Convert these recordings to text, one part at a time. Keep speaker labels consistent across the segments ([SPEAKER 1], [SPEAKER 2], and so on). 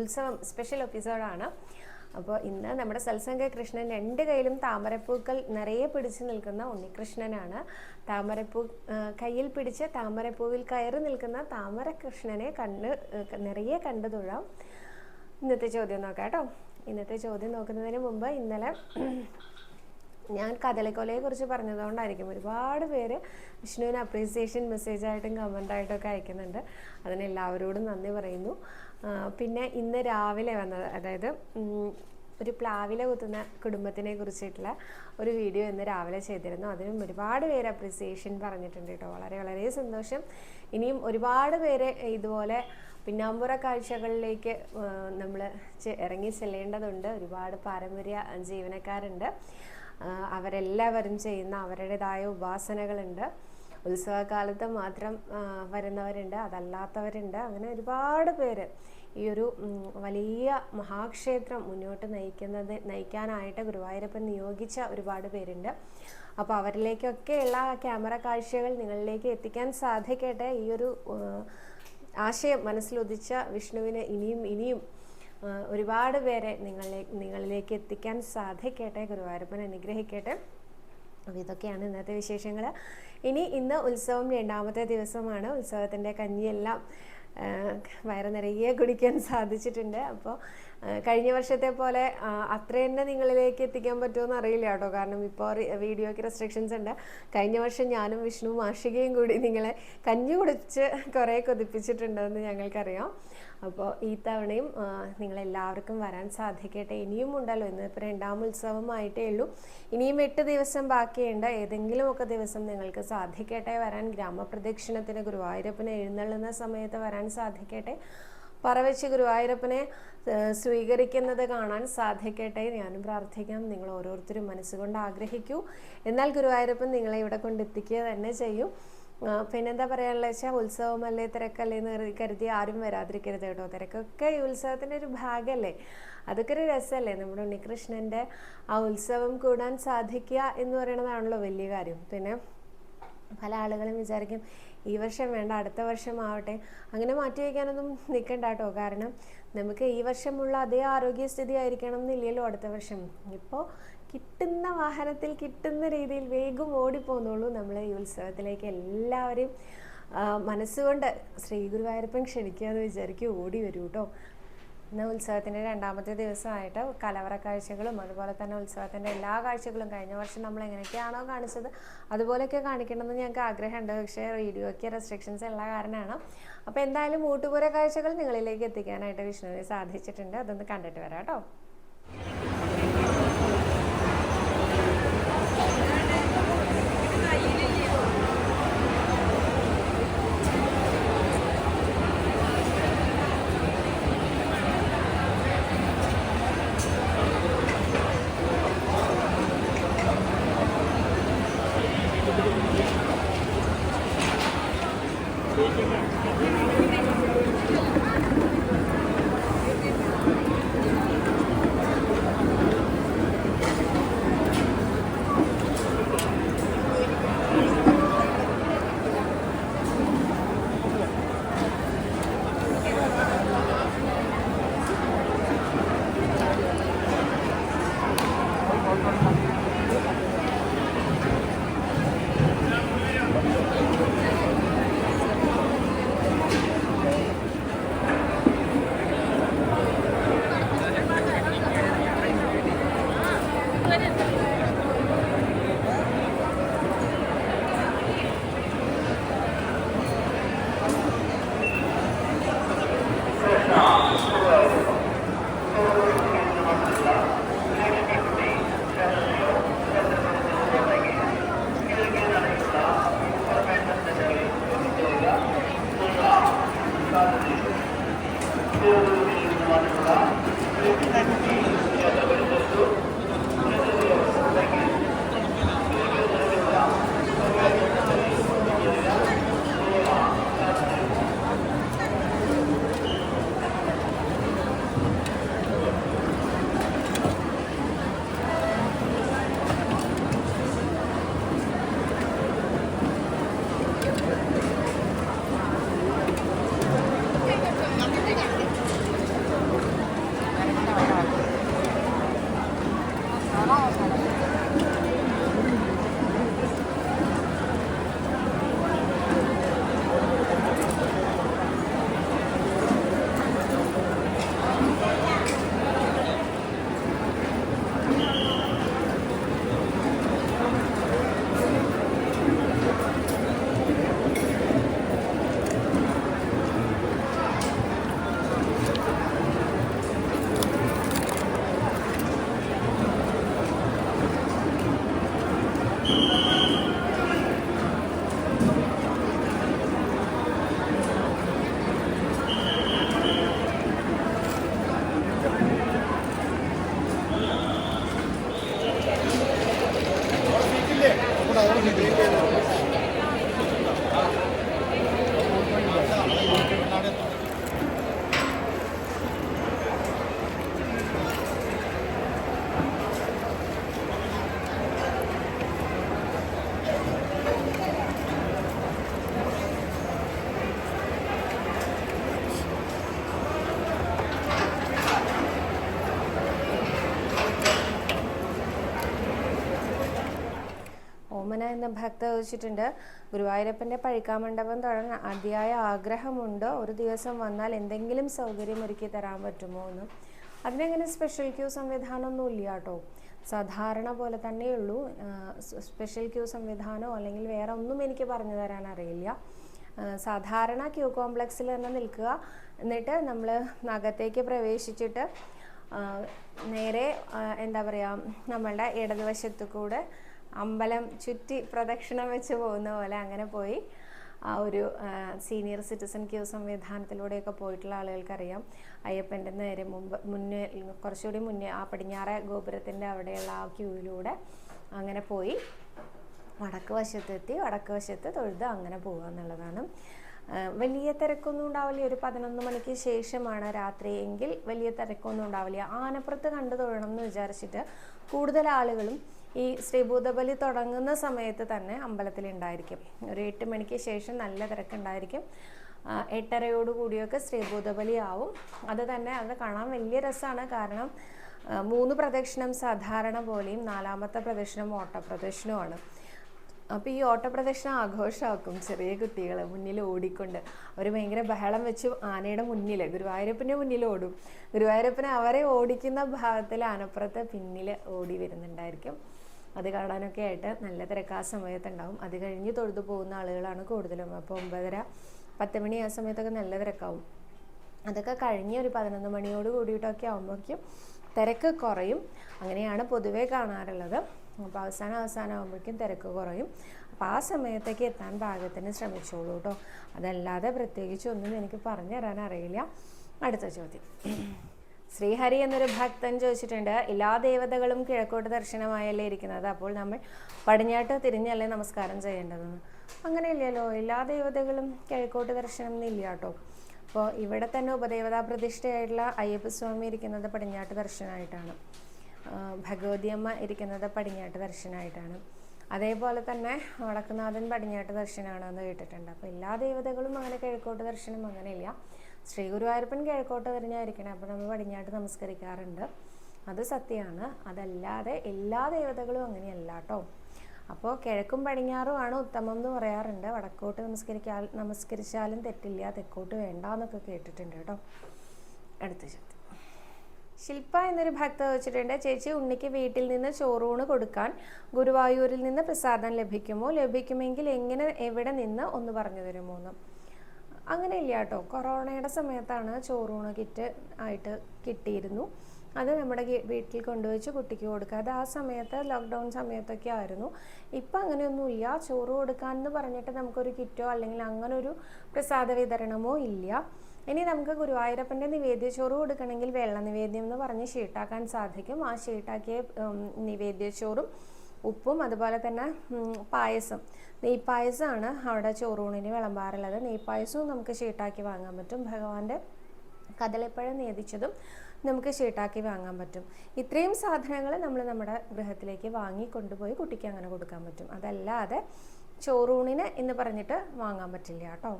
[SPEAKER 1] ഉത്സവം സ്പെഷ്യൽ എപ്പിസോഡാണ് അപ്പോൾ ഇന്ന് നമ്മുടെ സത്സംഗ കൃഷ്ണൻ രണ്ട് കയ്യിലും താമരപ്പൂക്കൾ നിറയെ പിടിച്ചു നിൽക്കുന്ന ഉണ്ണികൃഷ്ണനാണ്. താമരപ്പൂ കയ്യിൽ പിടിച്ച് താമരപ്പൂവിൽ കയറി നിൽക്കുന്ന താമരകൃഷ്ണനെ കണ്ട് നിറയെ കണ്ടു തൊഴാം. ഇന്നത്തെ ചോദ്യം നോക്കാം കേട്ടോ. ഇന്നത്തെ ചോദ്യം നോക്കുന്നതിന് മുമ്പ് ഇന്നലെ ഞാൻ കഥലക്കൊലയെ കുറിച്ച് പറഞ്ഞതുകൊണ്ടായിരിക്കും ഒരുപാട് പേര് വിഷ്ണുവിന് അപ്രീസിയേഷൻ മെസ്സേജായിട്ടും കമന്റായിട്ടും ഒക്കെ അയക്കുന്നുണ്ട്. അതിന് എല്ലാവരോടും നന്ദി പറയുന്നു. പിന്നെ ഇന്ന് രാവിലെ വന്നത് അതായത് ഒരു പ്ലാവില കുത്തുന്ന കുടുംബത്തിനെ കുറിച്ചിട്ടുള്ള ഒരു വീഡിയോ ഇന്ന് രാവിലെ ചെയ്തിരുന്നു. അതിനും ഒരുപാട് പേര് അപ്രിസിയേഷൻ പറഞ്ഞിട്ടുണ്ട് കേട്ടോ. വളരെ വളരെ സന്തോഷം. ഇനിയും ഒരുപാട് പേര് ഇതുപോലെ പിന്നാമ്പുറ കാഴ്ചകളിലേക്ക് നമ്മൾ ഇറങ്ങി ചെല്ലേണ്ടതുണ്ട്. ഒരുപാട് പാരമ്പര്യ ജീവനക്കാരുണ്ട്. അവരെല്ലാവരും ചെയ്യുന്ന അവരുടേതായ ഉപാസനകളുണ്ട്. ഉത്സവകാലത്ത് മാത്രം വരുന്നവരുണ്ട്. അതല്ലാത്തവരുണ്ട്. അങ്ങനെ ഒരുപാട് പേര് ഈ ഒരു വലിയ മഹാക്ഷേത്രം മുന്നോട്ട് നയിക്കുന്നത് നയിക്കാനായിട്ട് ഗുരുവായൂരപ്പൻ നിയോഗിച്ച ഒരുപാട് പേരുണ്ട്. അപ്പോൾ അവരിലേക്കൊക്കെയുള്ള ക്യാമറ കാഴ്ചകൾ നിങ്ങളിലേക്ക് എത്തിക്കാൻ സാധിക്കട്ടെ. ഈ ഒരു ആശയം മനസ്സിലുദിച്ച വിഷ്ണുവിന് ഇനിയും ഇനിയും ഒരുപാട് പേരെ നിങ്ങളിലെ നിങ്ങളിലേക്ക് എത്തിക്കാൻ സാധിക്കട്ടെ. ഗുരുവായൂരപ്പൻ അനുഗ്രഹിക്കട്ടെ. അപ്പോൾ ഇതൊക്കെയാണ് ഇന്നത്തെ വിശേഷങ്ങൾ ഇനി ഇന്ന് ഉത്സവം രണ്ടാമത്തെ ദിവസമാണ്. ഉത്സവത്തിന്റെ കഞ്ഞിയെല്ലാം വയറ് നിറയെ കുടിക്കാൻ സാധിച്ചിട്ടുണ്ട്. അപ്പോൾ കഴിഞ്ഞ വർഷത്തെ പോലെ അത്ര തന്നെ നിങ്ങളിലേക്ക് എത്തിക്കാൻ പറ്റുമെന്ന് അറിയില്ല കേട്ടോ. കാരണം ഇപ്പോൾ വീഡിയോയ്ക്ക് റെസ്ട്രിക്ഷൻസ് ഉണ്ട്. കഴിഞ്ഞ വർഷം ഞാനും വിഷ്ണു മാഷികയും കൂടി നിങ്ങളെ കഞ്ഞി കുടിച്ച് കുറേ കൊതിപ്പിച്ചിട്ടുണ്ടെന്ന് ഞങ്ങൾക്കറിയാം. അപ്പോൾ ഈ തവണയും നിങ്ങളെല്ലാവർക്കും വരാൻ സാധിക്കട്ടെ. ഇനിയും ഉണ്ടല്ലോ. ഇന്ന് ഇപ്പോൾ രണ്ടാം ഉത്സവമായിട്ടേ ഉള്ളൂ. ഇനിയും എട്ട് ദിവസം ബാക്കിയുണ്ട്. ഏതെങ്കിലുമൊക്കെ ദിവസം നിങ്ങൾക്ക് സാധിക്കട്ടെ. വരാൻ ഗ്രാമപ്രദക്ഷിണത്തിന് ഗുരുവായൂരപ്പന് എഴുന്നള്ളുന്ന സമയത്ത് വരാൻ സാധിക്കട്ടെ. പറവെച്ച് ഗുരുവായൂരപ്പനെ സ്വീകരിക്കുന്നത് കാണാൻ സാധിക്കട്ടെ ഞാനും പ്രാർത്ഥിക്കാം. നിങ്ങൾ ഓരോരുത്തരും മനസ്സുകൊണ്ട് ആഗ്രഹിക്കൂ. എന്നാൽ ഗുരുവായൂരപ്പൻ നിങ്ങളെ ഇവിടെ കൊണ്ടെത്തിക്കുക തന്നെ ചെയ്യും. പിന്നെന്താ പറയാനുള്ള വെച്ചാൽ ഉത്സവമല്ലേ തിരക്കല്ലേ എന്ന് കരുതി ആരും വരാതിരിക്കരുത് കേട്ടോ. തിരക്കൊക്കെ ഈ ഉത്സവത്തിന്റെ ഒരു ഭാഗമല്ലേ അതൊക്കെ ഒരു രസമല്ലേ നമ്മുടെ ഉണ്ണികൃഷ്ണന്റെ ആ ഉത്സവം കൂടാൻ സാധിക്കുക എന്ന് പറയുന്നതാണല്ലോ വലിയ കാര്യം. പിന്നെ പല ആളുകളും വിചാരിക്കും ഈ വർഷം വേണ്ട അടുത്ത വർഷം ആവട്ടെ. അങ്ങനെ മാറ്റി വയ്ക്കാനൊന്നും നിൽക്കണ്ട കേട്ടോ. കാരണം നമുക്ക് ഈ വർഷമുള്ള അതേ ആരോഗ്യസ്ഥിതി ആയിരിക്കണം എന്നില്ലല്ലോ അടുത്ത വർഷം. ഇപ്പോൾ കിട്ടുന്ന വാഹനത്തിൽ കിട്ടുന്ന രീതിയിൽ വേഗം ഓടിപ്പോന്നോളൂ നമ്മൾ ഈ ഉത്സവത്തിലേക്ക് എല്ലാവരും. മനസ്സുകൊണ്ട് ശ്രീ ഗുരുവായൂരപ്പൻ ക്ഷണിക്കുക എന്ന് വിചാരിക്കും ഓടി വരൂ കേട്ടോ ഇന്ന് ഉത്സവത്തിന്റെ രണ്ടാമത്തെ ദിവസമായിട്ട് കലവറ കാഴ്ചകളും അതുപോലെ തന്നെ ഉത്സവത്തിന്റെ എല്ലാ കാഴ്ചകളും കഴിഞ്ഞ വർഷം നമ്മൾ എങ്ങനെയൊക്കെയാണോ കാണിച്ചത് അതുപോലെയൊക്കെ കാണിക്കണമെന്ന് ഞങ്ങൾക്ക് ആഗ്രഹമുണ്ട്. പക്ഷേ റേഡിയോയ്ക്ക് റെസ്ട്രിക്ഷൻസ് ഉള്ള കാരണമാണ്. അപ്പോൾ എന്തായാലും ഊട്ടുപുര കാഴ്ചകൾ നിങ്ങളിലേക്ക് എത്തിക്കാനായിട്ട് വിഷ്ണുവിനെ സാധിച്ചിട്ടുണ്ട്. അതൊന്ന് കണ്ടിട്ട് വരാം കേട്ടോ. ഓമന എന്ന ഭക്ത ചോദിച്ചിട്ടുണ്ട് ഗുരുവായൂരപ്പന്റെ പഴിക്കാമണ്ഡപം തൊഴാൻ അതിയായ ആഗ്രഹമുണ്ടോ? ഒരു ദിവസം വന്നാൽ എന്തെങ്കിലും സൗകര്യം ഒരുക്കി തരാൻ പറ്റുമോ എന്ന്. അതിനങ്ങനെ സ്പെഷ്യൽ ക്യൂ സംവിധാനമൊന്നും ഇല്ല കേട്ടോ. സാധാരണ പോലെ തന്നെയുള്ളൂ. സ്പെഷ്യൽ ക്യൂ സംവിധാനമോ അല്ലെങ്കിൽ വേറെ ഒന്നും എനിക്ക് പറഞ്ഞു തരാൻ അറിയില്ല. സാധാരണ ക്യൂ കോംപ്ലക്സിൽ തന്നെ നിൽക്കുക. എന്നിട്ട് നമ്മൾ അകത്തേക്ക് പ്രവേശിച്ചിട്ട് നേരെ എന്താ പറയുക നമ്മളുടെ ഇടതുവശത്ത് കൂടെ അമ്പലം ചുറ്റി പ്രദക്ഷിണം വെച്ച് പോകുന്ന പോലെ അങ്ങനെ പോയി. ആ ഒരു സീനിയർ സിറ്റിസൺ ക്യൂ സംവിധാനത്തിലൂടെയൊക്കെ പോയിട്ടുള്ള ആളുകൾക്കറിയാം. അയ്യപ്പന്റെ നേരെ മുമ്പ് മുന്നേ കുറച്ചുകൂടി മുന്നേ ആ പടിഞ്ഞാറ ഗോപുരത്തിന്റെ അവിടെയുള്ള ആ ക്യൂവിലൂടെ അങ്ങനെ പോയി. വടക്ക് വശത്തെത്തി വടക്ക് വശത്ത് തൊഴുത് അങ്ങനെ പോകുക എന്നുള്ളതാണ്. വലിയ തിരക്കൊന്നും ഉണ്ടാവില്ല. ഒരു പതിനൊന്ന് മണിക്ക് ശേഷമാണ് രാത്രി എങ്കിൽ വലിയ തിരക്കൊന്നും ഉണ്ടാവില്ല. ആനപ്പുറത്ത് കണ്ടു തൊഴണം എന്ന് വിചാരിച്ചിട്ട് കൂടുതൽ ആളുകളും ഈ ശ്രീഭൂതബലി തുടങ്ങുന്ന സമയത്ത് തന്നെ അമ്പലത്തിൽ ഉണ്ടായിരിക്കും ഒരു എട്ട് മണിക്ക് ശേഷം നല്ല തിരക്കുണ്ടായിരിക്കും. എട്ടരയോടുകൂടിയൊക്കെ എട്ടരയോട് കൂടിയൊക്കെ ശ്രീഭൂതബലി ആവും. അത് തന്നെ അത് കാണാൻ വലിയ രസമാണ്. കാരണം മൂന്ന് പ്രദക്ഷിണം സാധാരണ പോലെയും നാലാമത്തെ പ്രദക്ഷിണം ഓട്ടപ്രദക്ഷിണമാണ് അപ്പോൾ ഈ ഓട്ടപ്രദക്ഷിണം ആഘോഷമാക്കും ചെറിയ കുട്ടികൾ മുന്നിൽ ഓടിക്കൊണ്ട്. അവർ ഭയങ്കര ബഹളം വെച്ച് ആനയുടെ മുന്നിൽ ഗുരുവായൂരപ്പന്റെ മുന്നിൽ ഓടും. ഗുരുവായൂരപ്പനെ അവരെ ഓടിക്കുന്ന ഭാഗത്തിൽ ആനപ്പുറത്തെ പിന്നിൽ ഓടി വരുന്നുണ്ടായിരിക്കും. അത് കാണാനൊക്കെ ആയിട്ട് നല്ല തിരക്ക് ആ സമയത്തുണ്ടാവും. അത് കഴിഞ്ഞ് തൊഴുതു പോകുന്ന ആളുകളാണ് കൂടുതലും. അപ്പോൾ ഒമ്പതര പത്ത് മണി ആ സമയത്തൊക്കെ നല്ല തിരക്കാവും. അതൊക്കെ കഴിഞ്ഞ് ഒരു പതിനൊന്ന് മണിയോട് കൂടിയിട്ടൊക്കെ ആകുമ്പോഴേക്കും തിരക്ക് കുറയും. അങ്ങനെയാണ് പൊതുവേ കാണാറുള്ളത്. അപ്പോൾ അവസാനം അവസാനം ആകുമ്പോഴേക്കും തിരക്ക് കുറയും. അപ്പോൾ ആ സമയത്തേക്ക് എത്താൻ പാകത്തിന് ശ്രമിച്ചോളൂ കേട്ടോ. അതല്ലാതെ പ്രത്യേകിച്ച് ഒന്നും എനിക്ക് പറഞ്ഞു തരാൻ അറിയില്ല. അടുത്ത ചോദ്യം. ശ്രീഹരി എന്നൊരു ഭക്തൻ ചോദിച്ചിട്ടുണ്ട് എല്ലാ ദേവതകളും കിഴക്കോട്ട് ദർശനമായല്ലേ ഇരിക്കുന്നത്? അപ്പോൾ നമ്മൾ പടിഞ്ഞാട്ട് തിരിഞ്ഞല്ലേ നമസ്കാരം ചെയ്യേണ്ടതെന്ന് അങ്ങനെയില്ലല്ലോ എല്ലാ ദേവതകളും കിഴക്കോട്ട് ദർശനം എന്നില്ല കേട്ടോ. അപ്പോൾ ഇവിടെ തന്നെ ഉപദേവതാ പ്രതിഷ്ഠയായിട്ടുള്ള അയ്യപ്പസ്വാമി ഇരിക്കുന്നത് പടിഞ്ഞാട്ട് ദർശനമായിട്ടാണ്. ഭഗവതിയമ്മ ഇരിക്കുന്നത് പടിഞ്ഞാട്ട് ദർശനമായിട്ടാണ്. അതേപോലെ തന്നെ വടക്കുനാഥൻ പടിഞ്ഞാട്ട് ദർശനമാണെന്ന് കേട്ടിട്ടുണ്ട്. അപ്പോൾ എല്ലാ ദേവതകളും അങ്ങനെ കിഴക്കോട്ട് ദർശനം അങ്ങനെയില്ല. ശ്രീ ഗുരുവായൂരപ്പൻ കിഴക്കോട്ട് തിരിഞ്ഞായിരിക്കണം. അപ്പോൾ നമ്മൾ പടിഞ്ഞാട്ട് നമസ്കരിക്കാറുണ്ട്. അത് സത്യമാണ്. അതല്ലാതെ എല്ലാ ദേവതകളും അങ്ങനെയല്ല കേട്ടോ. അപ്പോൾ കിഴക്കും പടിഞ്ഞാറുമാണ് ഉത്തമം എന്ന് പറയാറുണ്ട്. വടക്കോട്ട് നമസ്കരിക്കാൽ നമസ്കരിച്ചാലും തെറ്റില്ല തെക്കോട്ട് വേണ്ട എന്നൊക്കെ കേട്ടിട്ടുണ്ട് കേട്ടോ. അടുത്ത ചോദ്യം. ശില്പ എന്നൊരു ഭക്ത വെച്ചിട്ടുണ്ട് ചേച്ചി ഉണ്ണിക്ക് വീട്ടിൽ നിന്ന് ചോറൂണ് കൊടുക്കാൻ ഗുരുവായൂരിൽ നിന്ന് പ്രസാദം ലഭിക്കുമോ? ലഭിക്കുമെങ്കിൽ എങ്ങനെ എവിടെ നിന്ന്? ഒന്ന് പറഞ്ഞു തരുമോ എന്ന്. അങ്ങനെ ഇല്ല കേട്ടോ കൊറോണയുടെ സമയത്താണ് ചോറൂണ് കിറ്റ് ആയിട്ട് കിട്ടിയിരുന്നു. അത് നമ്മുടെ വീട്ടിൽ കൊണ്ടുവച്ച് കുട്ടിക്ക് കൊടുക്കുക. അത് ആ സമയത്ത് ലോക്ക്ഡൗൺ സമയത്തൊക്കെ ആയിരുന്നു. ഇപ്പം അങ്ങനെയൊന്നുമില്ല. ചോറ് കൊടുക്കാൻ എന്ന് പറഞ്ഞിട്ട് നമുക്കൊരു കിറ്റോ അല്ലെങ്കിൽ അങ്ങനൊരു പ്രസാദ വിതരണമോ ഇല്ല. ഇനി നമുക്ക് ഗുരുവായൂരപ്പന്റെ നിവേദ്യ ചോറ് കൊടുക്കണമെങ്കിൽ വെള്ള നിവേദ്യം എന്ന് പറഞ്ഞ് ഷീട്ടാക്കാൻ സാധിക്കും. ആ ഷീട്ടാക്കിയ നിവേദ്യ നിവേദ്യച്ചോറും ഉപ്പും അതുപോലെ തന്നെ പായസം. നെയ്പ്പായസമാണ് അവിടെ ചോറൂണിന് വിളമ്പാറുള്ളത്. നെയ്പ്പായസവും നമുക്ക് ഷീട്ടാക്കി വാങ്ങാൻ പറ്റും. ഭഗവാന്റെ കദളിപ്പഴം നേദിച്ചതും നമുക്ക് ഷീട്ടാക്കി വാങ്ങാൻ പറ്റും. ഇത്രയും സാധനങ്ങൾ നമ്മൾ നമ്മുടെ ഗൃഹത്തിലേക്ക് വാങ്ങി കൊണ്ടുപോയി കുട്ടിക്ക് അങ്ങനെ കൊടുക്കാൻ പറ്റും. അതല്ലാതെ ചോറൂണിന് എന്ന് പറഞ്ഞിട്ട് വാങ്ങാൻ പറ്റില്ല കേട്ടോ.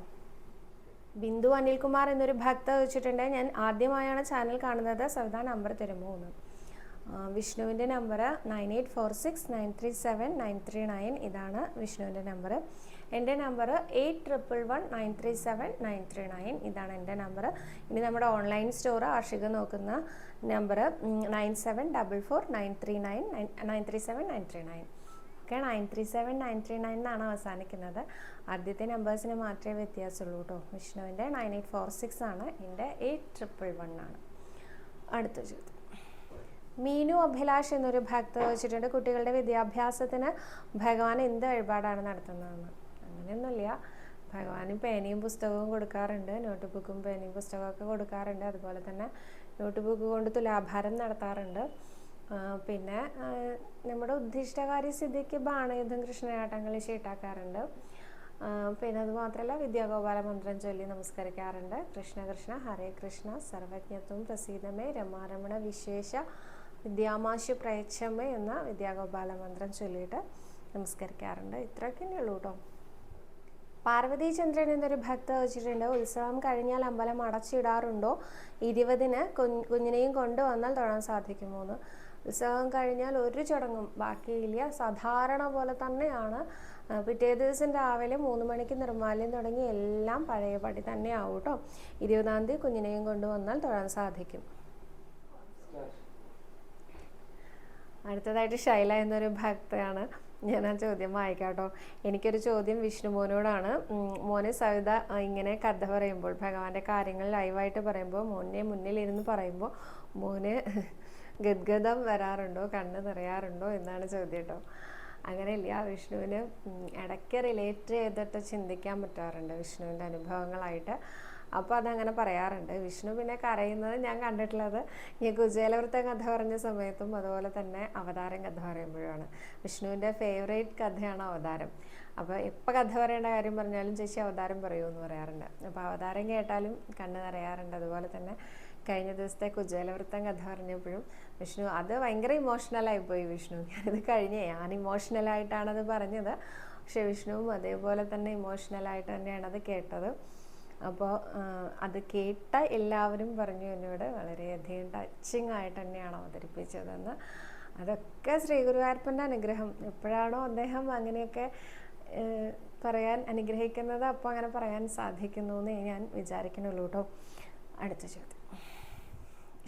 [SPEAKER 1] ബിന്ദു അനിൽകുമാർ എന്നൊരു ഭക്ത വെച്ചിട്ടുണ്ട്. ഞാൻ ആദ്യമായാണ് ചാനൽ കാണുന്നത്. സവിത നമ്പർ തരുമോ എന്ന്. വിഷ്ണുവിന്റെ number nine eight four six nine three seven nine three nine ഇതാണ് വിഷ്ണുവിന്റെ നമ്പർ എന്റെ number eight triple one nine three seven nine three nine ഇതാണ് എന്റെ നമ്പർ ഇനി നമ്മുടെ ഓൺലൈൻ സ്റ്റോർ ആർഷിക നോക്കുന്ന number nine seven double four nine three nine nine three seven nine three nine. ഒക്കെ nine three seven nine three nine എന്നാണ് അവസാനിക്കുന്നത്. ആദ്യത്തെ നമ്പേഴ്സിന് മാത്രമേ വ്യത്യാസമുള്ളൂ കേട്ടോ. വിഷ്ണുവിന്റെ നയൻ എയ്റ്റ് ഫോർ സിക്സ് ആണ് എന്റെ എയ്റ്റ് ട്രിപ്പിൾ വൺ ആണ്. അടുത്ത ചോദ്യം. മീനു അഭിലാഷ് എന്നൊരു ഭക്ത വെച്ചിട്ടുണ്ട്. കുട്ടികളുടെ വിദ്യാഭ്യാസത്തിന് ഭഗവാൻ എന്ത് വഴിപാടാണ് നടത്തുന്നതെന്ന്. അങ്ങനെയൊന്നുമില്ല. ഭഗവാന് പേനയും പുസ്തകവും കൊടുക്കാറുണ്ട്. നോട്ട് ബുക്കും പേനയും പുസ്തകമൊക്കെ കൊടുക്കാറുണ്ട്. അതുപോലെ തന്നെ നോട്ട് ബുക്ക് കൊണ്ട് തുലാഭാരം നടത്താറുണ്ട്. പിന്നെ നമ്മുടെ ഉദ്ദിഷ്ടകാര്യ സിദ്ധിക്ക് ബാണയുദ്ധം കൃഷ്ണയാട്ടങ്ങളിൽ ചീട്ടാക്കാറുണ്ട് പിന്നെ അതുമാത്രമല്ല വിദ്യാഗോപാല മന്ത്രം ചൊല്ലി നമസ്കരിക്കാറുണ്ട്. കൃഷ്ണ കൃഷ്ണ ഹരേ കൃഷ്ണ സർവജ്ഞത്വം പ്രസീതമേ രമാരമണ വിശേഷ വിദ്യാമാശു പ്രയച്ഛമ്മ എന്ന വിദ്യാഗോപാല മന്ത്രം ചൊല്ലിയിട്ട് നമസ്കരിക്കാറുണ്ട്. ഇത്രയൊക്കെ ഉള്ളൂ കേട്ടോ പാർവതി ചന്ദ്രൻ എന്നൊരു ഭക്ത വെച്ചിട്ടുണ്ട്. ഉത്സവം കഴിഞ്ഞാൽ അമ്പലം അടച്ചിടാറുണ്ടോ? ഇരുപതിന് കുഞ്ഞ് കുഞ്ഞിനെയും കൊണ്ടുവന്നാൽ തൊഴാൻ സാധിക്കുമോ എന്ന് ഉത്സവം കഴിഞ്ഞാൽ ഒരു ചടങ്ങും ബാക്കിയില്ല. സാധാരണ പോലെ തന്നെയാണ്. പിറ്റേ ദിവസം രാവിലെ മൂന്ന് മണിക്ക് നിർമ്മാല്യം തുടങ്ങി എല്ലാം പഴയപടി തന്നെയാവും കേട്ടോ ഇരുപതാം തീയതി കുഞ്ഞിനെയും കൊണ്ടുവന്നാൽ തൊഴാൻ സാധിക്കും. അടുത്തതായിട്ട് ശൈല എന്നൊരു ഭക്തയാണ്. ഞാൻ ആ ചോദ്യം വായിക്കാട്ടോ എനിക്കൊരു ചോദ്യം വിഷ്ണു മോനോടാണ് മോനെ സവിത ഇങ്ങനെ കഥ പറയുമ്പോൾ ഭഗവാന്റെ കാര്യങ്ങൾ ലൈവായിട്ട് പറയുമ്പോൾ മോനെ മുന്നിൽ ഇരുന്ന് പറയുമ്പോൾ മോന് ഗദ്ഗതം വരാറുണ്ടോ കണ്ണ് നിറയാറുണ്ടോ എന്നാണ് ചോദ്യം കേട്ടോ. അങ്ങനെയില്ല വിഷ്ണുവിന് ഇടയ്ക്ക് റിലേറ്റ് ചെയ്തിട്ട് ചിന്തിക്കാൻ പറ്റാറുണ്ട് വിഷ്ണുവിന്റെ അനുഭവങ്ങളായിട്ട്. അപ്പോൾ അതങ്ങനെ പറയാറുണ്ട്. വിഷ്ണു പിന്നെ കരയുന്നത് ഞാൻ കണ്ടിട്ടുള്ളത് ഈ കുചേലവൃത്ത കഥ പറഞ്ഞ സമയത്തും അതുപോലെ തന്നെ അവതാരം കഥ പറയുമ്പോഴാണ് വിഷ്ണുവിന്റെ ഫേവറേറ്റ് കഥയാണ് അവതാരം. അപ്പോൾ എപ്പോൾ കഥ പറയേണ്ട കാര്യം പറഞ്ഞാലും ചേച്ചി അവതാരം പറയുമെന്ന് പറയാറുണ്ട്. അപ്പോൾ അവതാരം കേട്ടാലും കണ്ണു നിറയാറുണ്ട്. അതുപോലെ തന്നെ കഴിഞ്ഞ ദിവസത്തെ കുജേലവൃത്തം കഥ പറഞ്ഞപ്പോഴും വിഷ്ണു അത് ഭയങ്കര ഇമോഷണലായി പോയി വിഷ്ണു. ഞാനിത് കഴിഞ്ഞേ ഞാൻ ഇമോഷണലായിട്ടാണത് പറഞ്ഞത്. പക്ഷേ വിഷ്ണുവും അതേപോലെ തന്നെ ഇമോഷണലായിട്ട് തന്നെയാണ് അത് കേട്ടത്. അപ്പോൾ അത് കേട്ട എല്ലാവരും പറഞ്ഞു എന്നോട് വളരെയധികം ടച്ചിങ് ആയിട്ട് തന്നെയാണ് അവതരിപ്പിച്ചതെന്ന്. അതൊക്കെ ശ്രീ ഗുരുവായൂരപ്പന്റെ അനുഗ്രഹം. എപ്പോഴാണോ അദ്ദേഹം അങ്ങനെയൊക്കെ പറയാൻ അനുഗ്രഹിക്കുന്നത് അപ്പോൾ അങ്ങനെ പറയാൻ സാധിക്കുന്നു എന്നേ ഞാൻ വിചാരിക്കുന്നുള്ളൂ കേട്ടോ. അടുത്ത ചോദ്യം.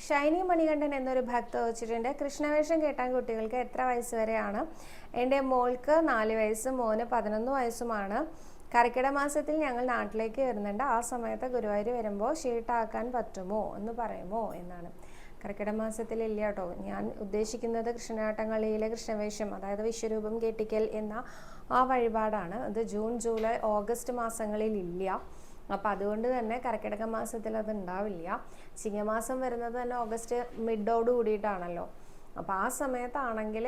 [SPEAKER 1] ഷൈനി മണികണ്ഠൻ എന്നൊരു ഭക്ത വെച്ചിട്ടുണ്ട് കൃഷ്ണവേഷം കേട്ടാൻ കുട്ടികൾക്ക് എത്ര വയസ്സ് വരെയാണ്? എന്റെ മോൾക്ക് നാല് വയസ്സും മോന് പതിനൊന്ന് വയസ്സുമാണ്. കർക്കിടക മാസത്തിൽ ഞങ്ങൾ നാട്ടിലേക്ക് വരുന്നുണ്ട്. ആ സമയത്ത് ഗുരുവായൂർ വരുമ്പോൾ ഷീട്ടാക്കാൻ പറ്റുമോ എന്ന് പറയുമോ എന്നാണ്. കർക്കിടക മാസത്തിൽ ഇല്ല കേട്ടോ. ഞാൻ ഉദ്ദേശിക്കുന്നത് കൃഷ്ണനാട്ടങ്ങളിലെ കൃഷ്ണവേഷം അതായത് വിശ്വരൂപം കേട്ടിക്കൽ എന്ന ആ വഴിപാടാണ്. അത് ജൂൺ ജൂലൈ ഓഗസ്റ്റ് മാസങ്ങളിൽ ഇല്ല. അപ്പോൾ അതുകൊണ്ട് തന്നെ കർക്കിടക മാസത്തിൽ അത് ഉണ്ടാവില്ല. ചിങ്ങമാസം വരുന്നത് തന്നെ ഓഗസ്റ്റ് മിഡോട് കൂടിയിട്ടാണല്ലോ. അപ്പോൾ ആ സമയത്താണെങ്കിൽ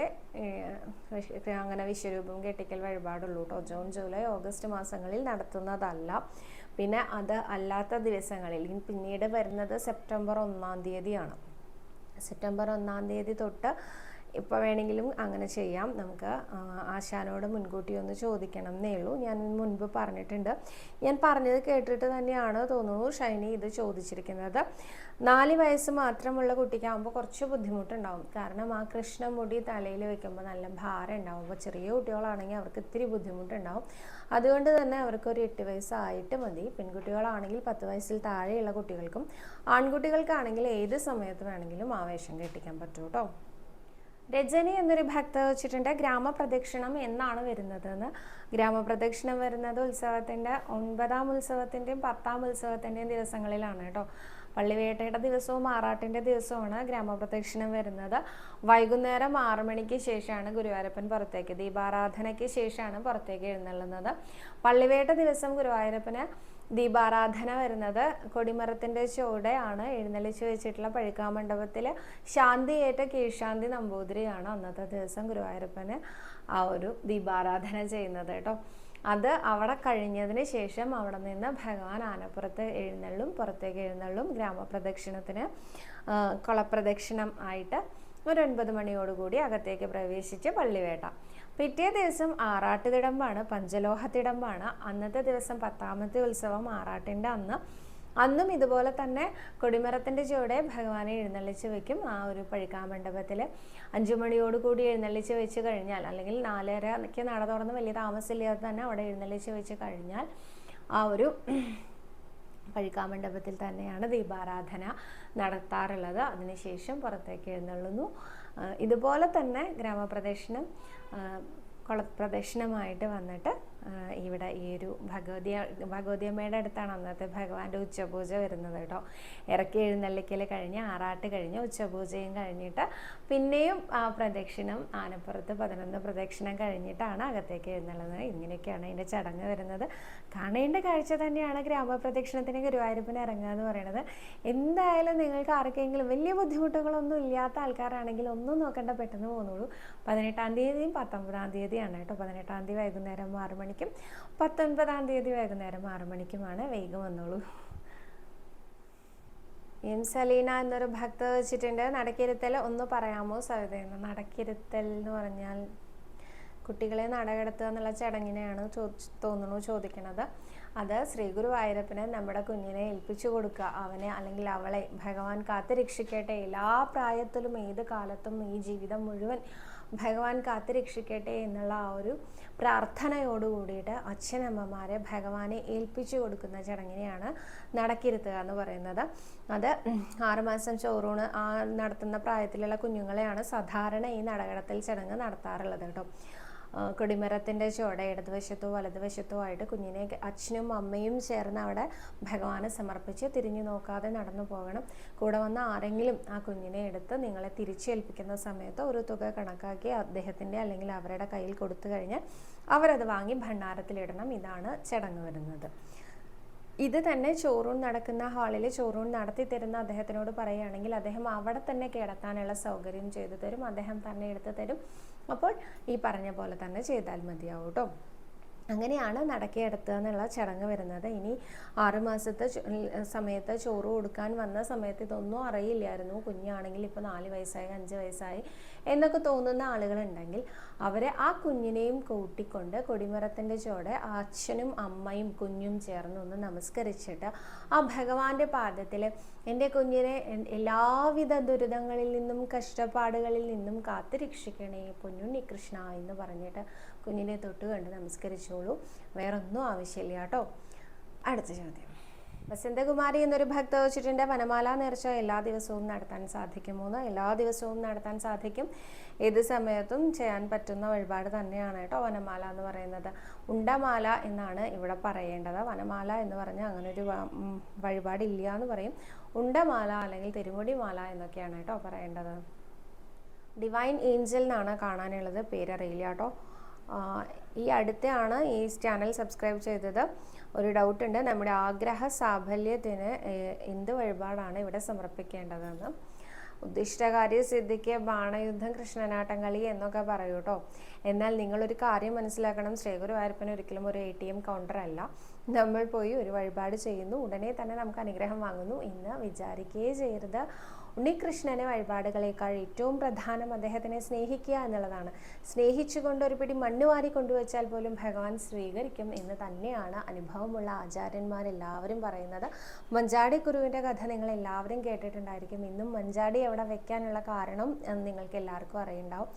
[SPEAKER 1] അങ്ങനെ വിശ്വരൂപം കെട്ടിക്കൽ വഴിപാടുള്ളൂ കേട്ടോ ജൂൺ ജൂലൈ ഓഗസ്റ്റ് മാസങ്ങളിൽ നടത്തുന്നതല്ല. പിന്നെ അത് അല്ലാത്ത ദിവസങ്ങളിൽ പിന്നീട് വരുന്നത് സെപ്റ്റംബർ ഒന്നാം തീയതിയാണ്. സെപ്റ്റംബർ ഒന്നാം തീയതി തൊട്ട് ഇപ്പോൾ വേണമെങ്കിലും അങ്ങനെ ചെയ്യാം. നമുക്ക് ആശാനോട് മുൻകൂട്ടി ഒന്ന് ചോദിക്കണം എന്നേ ഉള്ളൂ. ഞാൻ മുൻപ് പറഞ്ഞിട്ടുണ്ട്. ഞാൻ പറഞ്ഞത് കേട്ടിട്ട് തന്നെയാണ് തോന്നുന്നു ഷൈനി ഇത് ചോദിച്ചിരിക്കുന്നത്. നാല് വയസ്സ് മാത്രമുള്ള കുട്ടിക്കാകുമ്പോൾ കുറച്ച് ബുദ്ധിമുട്ടുണ്ടാവും. കാരണം ആ കൃഷ്ണമുടി തലയിൽ വെക്കുമ്പോൾ നല്ല ഭാരം ഉണ്ടാവും അപ്പോൾ ചെറിയ കുട്ടികളാണെങ്കിൽ അവർക്ക് ഇത്തിരി ബുദ്ധിമുട്ടുണ്ടാവും. അതുകൊണ്ട് തന്നെ അവർക്ക് ഒരു എട്ട് വയസ്സായിട്ട് മതി. പെൺകുട്ടികളാണെങ്കിൽ പത്ത് വയസ്സിൽ താഴെയുള്ള കുട്ടികൾക്കും ആൺകുട്ടികൾക്കാണെങ്കിൽ ഏത് സമയത്ത് വേണമെങ്കിലും ആവേശം കെട്ടിക്കാൻ പറ്റും കേട്ടോ. രജനി എന്നൊരു ഭക്ത വെച്ചിട്ടുണ്ട്. ഗ്രാമപ്രദക്ഷിണം എന്നാണ് വരുന്നത് എന്ന് ഗ്രാമപ്രദക്ഷിണം വരുന്നത് ഉത്സവത്തിന്റെ ഒൻപതാം ഉത്സവത്തിന്റെയും പത്താം ഉത്സവത്തിന്റെയും ദിവസങ്ങളിലാണ് കേട്ടോ. പള്ളിവേട്ടയുടെ ദിവസവും ആറാട്ടിന്റെ ദിവസവുമാണ് ഗ്രാമപ്രദക്ഷിണം വരുന്നത്. വൈകുന്നേരം ആറു മണിക്ക് ശേഷമാണ് ഗുരുവായൂരപ്പൻ പുറത്തേക്ക് ദീപാരാധനയ്ക്ക് ശേഷമാണ് പുറത്തേക്ക് എഴുന്നള്ളുന്നത്. പള്ളിവേട്ട ദിവസം ഗുരുവായൂരപ്പന് ദീപാരാധന വരുന്നത് കൊടിമരത്തിന്റെ ചുവടെയാണ്. എഴുന്നള്ളിച്ച് വെച്ചിട്ടുള്ള പഴുക്കാമണ്ഡപത്തിൽ ശാന്തിയേറ്റ കീഴ്ശാന്തി നമ്പൂതിരിയാണ് അന്നത്തെ ദിവസം ഗുരുവായൂരപ്പന് ആ ഒരു ദീപാരാധന ചെയ്യുന്നത് കേട്ടോ. അത് അവിടെ കഴിഞ്ഞതിന് ശേഷം അവിടെ നിന്ന് ഭഗവാൻ ആനപ്പുറത്ത് എഴുന്നള്ളും പുറത്തേക്ക് എഴുന്നള്ളും ഗ്രാമപ്രദക്ഷിണത്തിന് കുളപ്രദക്ഷിണം ആയിട്ട് ഒരു ഒൻപത് മണിയോടുകൂടി അകത്തേക്ക് പ്രവേശിച്ച് പള്ളിവേട്ട. പിറ്റേ ദിവസം ആറാട്ട് തിടമ്പാണ് പഞ്ചലോഹ തിടമ്പാണ് അന്നത്തെ ദിവസം പത്താമത്തെ ഉത്സവം ആറാട്ടിന്റെ അന്ന്. അന്നും ഇതുപോലെ തന്നെ കൊടിമരത്തിന്റെ ചുവടെ ഭഗവാനെ എഴുന്നള്ളിച്ച് വെക്കും ആ ഒരു പഴുക്കാമണ്ഡപത്തിൽ അഞ്ചു മണിയോടുകൂടി എഴുന്നള്ളിച്ച് വെച്ച് കഴിഞ്ഞാൽ അല്ലെങ്കിൽ നാലരയ്ക്ക് നട തുറന്ന് വലിയ താമസമില്ലാതെ തന്നെ അവിടെ എഴുന്നള്ളിച്ച് വെച്ച് കഴിഞ്ഞാൽ ആ ഒരു പഴുക്കാമണ്ഡപത്തിൽ തന്നെയാണ് ദീപാരാധന നടത്താറുള്ളത്. അതിനുശേഷം പുറത്തേക്ക് എഴുന്നള്ളുന്നു. ഇതുപോലെ തന്നെ ഗ്രാമപ്രദക്ഷിണം ആ, കുളപ്രദക്ഷിണമായിട്ട് വന്നിട്ട് ഇവിടെ ഈ ഒരു ഭഗവതി ഭഗവതിയമ്മയുടെ അടുത്താണ് അന്നത്തെ ഭഗവാന്റെ ഉച്ചപൂജ വരുന്നത് കേട്ടോ. ഇറക്കി എഴുന്നള്ളിക്കൽ കഴിഞ്ഞ് ആറാട്ട് കഴിഞ്ഞ് ഉച്ചപൂജയും കഴിഞ്ഞിട്ട് പിന്നെയും ആ പ്രദക്ഷിണം ആനപ്പുറത്ത് പതിനൊന്ന് പ്രദക്ഷിണം കഴിഞ്ഞിട്ടാണ് അകത്തേക്ക് എഴുന്നള്ളുന്നത്. ഇങ്ങനെയൊക്കെയാണ് അതിന്റെ ചടങ്ങ് വരുന്നത്. കാണേണ്ട കാഴ്ച തന്നെയാണ് ഗ്രാമപ്രദക്ഷിണത്തിന് ഗുരുവായൂരപ്പന് ഇറങ്ങുക എന്ന് പറയുന്നത്. എന്തായാലും നിങ്ങൾക്ക് ആർക്കെങ്കിലും വലിയ ബുദ്ധിമുട്ടുകളൊന്നും ഇല്ലാത്ത ആൾക്കാരാണെങ്കിൽ ഒന്നും നോക്കേണ്ട പെട്ടെന്ന് പോകുന്നുള്ളൂ. പതിനെട്ടാം തീയതിയും പത്തൊമ്പതാം തീയതിയാണ് കേട്ടോ. പതിനെട്ടാം തീയതി വൈകുന്നേരം ആറ് മണിക്കും പത്തൊൻപതാം തീയതി വൈകുന്നേരം ആറു മണിക്കുമാണ് വേഗം വന്നോളൂ. എം സലീന എന്നൊരു ഭക്ത വെച്ചിട്ടുണ്ട്. നടക്കിരുത്തൽ ഒന്ന് പറയാമോ സവിതയെന്ന് നടക്കിരുത്തൽ എന്ന് പറഞ്ഞാൽ കുട്ടികളെ നടകടത്തുക എന്നുള്ള ചടങ്ങിനെയാണ് തോന്നുന്നു ചോദിക്കുന്നത്. അത് ശ്രീ ഗുരുവായൂരപ്പനെ നമ്മുടെ കുഞ്ഞിനെ ഏൽപ്പിച്ചു കൊടുക്കുക. അവനെ അല്ലെങ്കിൽ അവളെ ഭഗവാൻ കാത്തുരക്ഷിക്കട്ടെ. എല്ലാ പ്രായത്തിലും ഏത് കാലത്തും ഈ ജീവിതം മുഴുവൻ ഭഗവാൻ കാത്തുരക്ഷിക്കട്ടെ എന്നുള്ള ആ ഒരു പ്രാർത്ഥനയോട് കൂടിയിട്ട് അച്ഛനമ്മമാരെ ഭഗവാനെ ഏൽപ്പിച്ചു കൊടുക്കുന്ന ചടങ്ങിനെയാണ് നടക്കിരുത്തുക എന്ന് പറയുന്നത്. അത് ആറുമാസം ചോറൂണ് ആ നടത്തുന്ന പ്രായത്തിലുള്ള കുഞ്ഞുങ്ങളെയാണ് സാധാരണ ഈ നടകടത്തിൽ ചടങ്ങ് നടത്താറുള്ളത് കേട്ടോ. കൊടിമരത്തിന്റെ ചുവടെ ഇടതുവശത്തോ വലതുവശത്തോ ആയിട്ട് കുഞ്ഞിനെ അച്ഛനും അമ്മയും ചേർന്ന് അവിടെ ഭഗവാനെ സമർപ്പിച്ച് തിരിഞ്ഞു നോക്കാതെ നടന്നു പോകണം. കൂടെ വന്ന ആരെങ്കിലും ആ കുഞ്ഞിനെ എടുത്ത് നിങ്ങളെ തിരിച്ചേൽപ്പിക്കുന്ന സമയത്ത് ഒരു തുക കണക്കാക്കി അദ്ദേഹത്തിന്റെ അല്ലെങ്കിൽ അവരുടെ കയ്യിൽ കൊടുത്തു കഴിഞ്ഞാൽ അവരത് വാങ്ങി ഭണ്ഡാരത്തിലിടണം ഇതാണ് ചടങ്ങ് വരുന്നത്. ഇത് തന്നെ ചോറൂൺ നടക്കുന്ന ഹാളിൽ ചോറൂൺ നടത്തി തരുന്ന അദ്ദേഹത്തിനോട് പറയുകയാണെങ്കിൽ അദ്ദേഹം അവിടെ തന്നെ കിടത്താനുള്ള സൗകര്യം ചെയ്തു തരും. അദ്ദേഹം തന്നെ എടുത്തു തരും. അപ്പോൾ ഈ പറഞ്ഞ പോലെ തന്നെ ചെയ്താൽ മതിയാവും കേട്ടോ. അങ്ങനെയാണ് നടക്കിയെടുത്തുക എന്നുള്ള ചടങ്ങ് വരുന്നത്. ഇനി ആറുമാസത്തെ സമയത്ത് ചോറ് കൊടുക്കാൻ വന്ന സമയത്ത് ഇതൊന്നും അറിയില്ലായിരുന്നു. കുഞ്ഞാണെങ്കിൽ ഇപ്പോൾ നാല് വയസ്സായി അഞ്ച് വയസ്സായി എന്നൊക്കെ തോന്നുന്ന ആളുകളുണ്ടെങ്കിൽ അവരെ ആ കുഞ്ഞിനെയും കൂട്ടിക്കൊണ്ട് കൊടിമരത്തിന്റെ ചോടെ അച്ഛനും അമ്മയും കുഞ്ഞും ചേർന്ന് ഒന്ന് നമസ്കരിച്ചിട്ട് ആ ഭഗവാന്റെ പാദത്തിൽ എന്റെ കുഞ്ഞിനെ എല്ലാവിധ ദുരിതങ്ങളിൽ നിന്നും കഷ്ടപ്പാടുകളിൽ നിന്നും കാത്തുരക്ഷിക്കണേ പൊന്നുണ്ണി കൃഷ്ണ എന്ന് പറഞ്ഞിട്ട് കുഞ്ഞിനെ തൊട്ട് കണ്ട് നമസ്കരിച്ചോളൂ. വേറൊന്നും ആവശ്യമില്ല കേട്ടോ. അടുത്ത ചോദ്യം. വസന്തകുമാരി എന്നൊരു ഭക്ത വെച്ചിട്ടുണ്ട് വനമാല നേർച്ച എല്ലാ ദിവസവും നടത്താൻ സാധിക്കുമോ എന്ന്. എല്ലാ ദിവസവും നടത്താൻ സാധിക്കും. ഏത് സമയത്തും ചെയ്യാൻ പറ്റുന്ന വഴിപാട് തന്നെയാണ് കേട്ടോ വനമാല എന്ന് പറയുന്നത്. ഉണ്ടമാല എന്നാണ് ഇവിടെ പറയേണ്ടത്. വനമാല എന്ന് പറഞ്ഞാൽ അങ്ങനെ ഒരു വഴിപാടില്ല എന്ന് പറയും. ഉണ്ടമാല അല്ലെങ്കിൽ തിരുമുടി മാല എന്നൊക്കെയാണ് കേട്ടോ പറയേണ്ടത്. ഡിവൈൻ ഏഞ്ചൽ എന്നാണ് കാണാനുള്ളത്. പേരറിയില്ല കേട്ടോ. ഈ അടുത്താണ് ഈ ചാനൽ സബ്സ്ക്രൈബ് ചെയ്തത്. ഒരു ഡൗട്ട് ഉണ്ട് നമ്മുടെ ആഗ്രഹ സാഫല്യത്തിന് എന്ത് വഴിപാടാണ് ഇവിടെ സമർപ്പിക്കേണ്ടതെന്ന്. ഉദ്ദിഷ്ടകാര്യ സിദ്ധിക്ക് ബാണയുദ്ധം കൃഷ്ണനാട്ടം കളി എന്നൊക്കെ പറയൂ കേട്ടോ എന്നാൽ നിങ്ങളൊരു കാര്യം മനസ്സിലാക്കണം. ശ്രീഗുരുവായൂരപ്പൻ ഒരിക്കലും ഒരു എ ടി എം കൗണ്ടർ അല്ല. നമ്മൾ പോയി ഒരു വഴിപാട് ചെയ്യുന്നു. ഉടനെ തന്നെ നമുക്ക് അനുഗ്രഹം വാങ്ങുന്നു എന്ന് വിചാരിക്കുകയേ ചെയ്യരുത്. ഉണ്ണികൃഷ്ണനെ വഴിപാടുകളേക്കാൾ ഏറ്റവും പ്രധാനം അദ്ദേഹത്തിനെ സ്നേഹിക്കുക എന്നുള്ളതാണ്. സ്നേഹിച്ചുകൊണ്ട് ഒരു പിടി മണ്ണ് വാരി കൊണ്ടുവച്ചാൽ പോലും ഭഗവാൻ സ്വീകരിക്കും എന്ന് തന്നെയാണ് അനുഭവമുള്ള ആചാര്യന്മാരെല്ലാവരും പറയുന്നത്. മഞ്ചാടി കുരുവിന്റെ കഥ നിങ്ങൾ എല്ലാവരും കേട്ടിട്ടുണ്ടായിരിക്കും. ഇന്നും മഞ്ചാടി എവിടെ വെക്കാനുള്ള കാരണം നിങ്ങൾക്ക് എല്ലാവർക്കും അറിയുണ്ടാവും.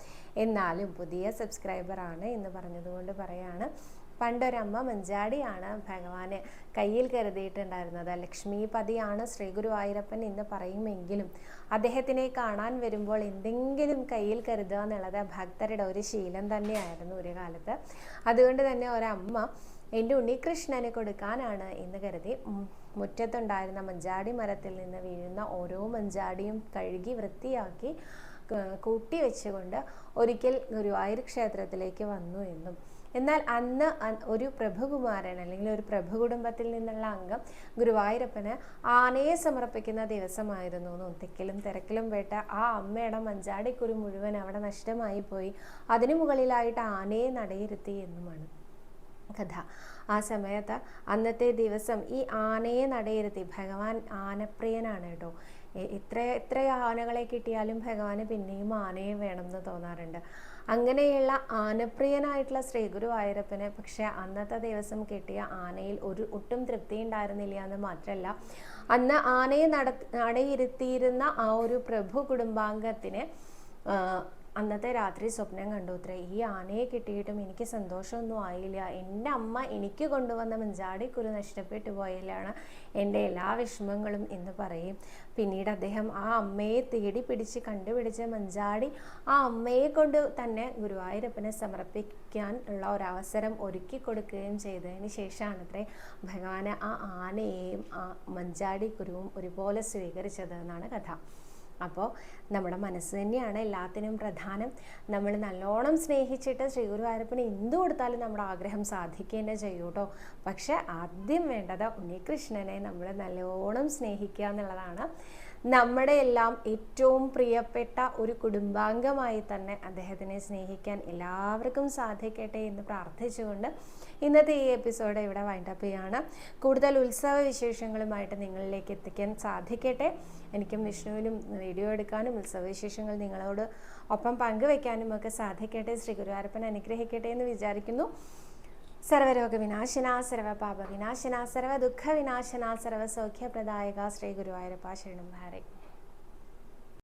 [SPEAKER 1] എന്നാലും പുതിയ സബ്സ്ക്രൈബറാണ് എന്ന് പറഞ്ഞതുകൊണ്ട് പറയാണ്. പണ്ടൊരമ്മ മഞ്ചാടിയാണ് ഭഗവാന് കയ്യിൽ കരുതിയിട്ടുണ്ടായിരുന്നത്. ലക്ഷ്മിപതിയാണ് ശ്രീ ഗുരുവായൂരപ്പൻ എന്ന് പറയുമെങ്കിലും അദ്ദേഹത്തിനെ കാണാൻ വരുമ്പോൾ എന്തെങ്കിലും കയ്യിൽ കരുതുക എന്നുള്ളത് ഭക്തരുടെ ഒരു ശീലം തന്നെയായിരുന്നു ഒരു കാലത്ത്. അതുകൊണ്ട് തന്നെ ഒരമ്മ എന്റെ ഉണ്ണികൃഷ്ണനെ കൊടുക്കാനാണ് എന്ന് കരുതി മുറ്റത്തുണ്ടായിരുന്ന മഞ്ചാടി മരത്തിൽ നിന്ന് വീഴുന്ന ഓരോ മഞ്ചാടിയും കഴുകി വൃത്തിയാക്കി കൂട്ടി വെച്ചുകൊണ്ട് ഒരിക്കൽ ഗുരുവായൂർ ക്ഷേത്രത്തിലേക്ക് വന്നു എന്നും എന്നാൽ അന്ന് ഒരു പ്രഭുകുമാരൻ അല്ലെങ്കിൽ ഒരു പ്രഭു കുടുംബത്തിൽ നിന്നുള്ള അംഗം ഗുരുവായൂരപ്പന് ആനയെ സമർപ്പിക്കുന്ന ദിവസമായിരുന്നു തിക്കിലും തിരക്കിലും വേട്ട ആ അമ്മയുടെ മഞ്ചാടിക്കുരു മുഴുവൻ അവിടെ നഷ്ടമായി പോയി. അതിനു മുകളിലായിട്ട് ആനയെ നടയിരുത്തി എന്നുമാണ് കഥ. ആ സമയത്ത് അന്നത്തെ ദിവസം ഈ ആനയെ നടയിരുത്തി. ഭഗവാൻ ആനപ്രിയനാണ് കേട്ടോ. എത്ര എത്ര ആനകളെ കിട്ടിയാലും ഭഗവാന് പിന്നെയും ആനയെ വേണം എന്ന് തോന്നാറുണ്ട്. അങ്ങനെയുള്ള ആനപ്രിയനായിട്ടുള്ള ശ്രീഗുരു ആയൂരപ്പന് പക്ഷേ അന്നത്തെ ദിവസം കിട്ടിയ ആനയിൽ ഒരു ഒട്ടും തൃപ്തി ഉണ്ടായിരുന്നില്ല എന്ന് മാത്രമല്ല അന്ന് ആനയെ നട നടയിരുത്തിയിരുന്ന ആ ഒരു പ്രഭു കുടുംബാംഗത്തിന് അന്നത്തെ രാത്രി സ്വപ്നം കണ്ടു അത്രേ ഈ ആനയെ കിട്ടിയിട്ടും എനിക്ക് സന്തോഷമൊന്നും ആയില്ല. എന്റെ അമ്മ എനിക്ക് കൊണ്ടുവന്ന മഞ്ചാടിക്കുരു നഷ്ടപ്പെട്ടു പോയതിലാണ് എന്റെ എല്ലാ വിഷമങ്ങളും എന്ന് പറയും. പിന്നീട് അദ്ദേഹം ആ അമ്മയെ തേടി പിടിച്ച് കണ്ടുപിടിച്ച മഞ്ചാടി ആ അമ്മയെ കൊണ്ട് തന്നെ ഗുരുവായൂരപ്പനെ സമർപ്പിക്കാൻ ഉള്ള ഒരവസരം ഒരുക്കി കൊടുക്കുകയും ചെയ്തതിന് ശേഷമാണ് അത്രേ ഭഗവാന് ആ ആനയെയും ആ മഞ്ചാടി കുരുവും ഒരുപോലെ സ്വീകരിച്ചത് എന്നാണ് കഥ. അപ്പോൾ നമ്മുടെ മനസ്സ് തന്നെയാണ് എല്ലാത്തിനും പ്രധാനം. നമ്മൾ നല്ലോണം സ്നേഹിച്ചിട്ട് ശ്രീ ഗുരുവായൂരപ്പന് എന്തു കൊടുത്താലും നമ്മുടെ ആഗ്രഹം സാധിക്കുക തന്നെ ചെയ്യൂ കേട്ടോ. പക്ഷെ ആദ്യം വേണ്ടത് ഉണ്ണികൃഷ്ണനെ നമ്മൾ നല്ലോണം സ്നേഹിക്കുക എന്നുള്ളതാണ്. നമ്മുടെ എല്ലാം ഏറ്റവും പ്രിയപ്പെട്ട ഒരു കുടുംബാംഗമായി തന്നെ അദ്ദേഹത്തിനെ സ്നേഹിക്കാൻ എല്ലാവർക്കും സാധിക്കട്ടെ എന്ന് പ്രാർത്ഥിച്ചുകൊണ്ട് ഇന്നത്തെ ഈ എപ്പിസോഡ് ഇവിടെ വൈൻഡപ്പ് ചെയ്യാണ്. കൂടുതൽ ഉത്സവ വിശേഷങ്ങളുമായിട്ട് നിങ്ങളിലേക്ക് എത്തിക്കാൻ സാധിക്കട്ടെ. എനിക്കും വിഷ്ണുവിനും വീഡിയോ എടുക്കാനും ഉത്സവ വിശേഷങ്ങൾ നിങ്ങളോട് ഒപ്പം പങ്കുവെക്കാനും ഒക്കെ സാധിക്കട്ടെ. ശ്രീ ഗുരുവായൂരപ്പൻ അനുഗ്രഹിക്കട്ടെ എന്ന് വിചാരിക്കുന്നു. സർവരോഗ വിനാശന സർവപാപ വിനാശന സർവ ദുഃഖ വിനാശന സർവ ശ്രീ ഗുരുവായൂരപ്പ ശരണം ഹരേ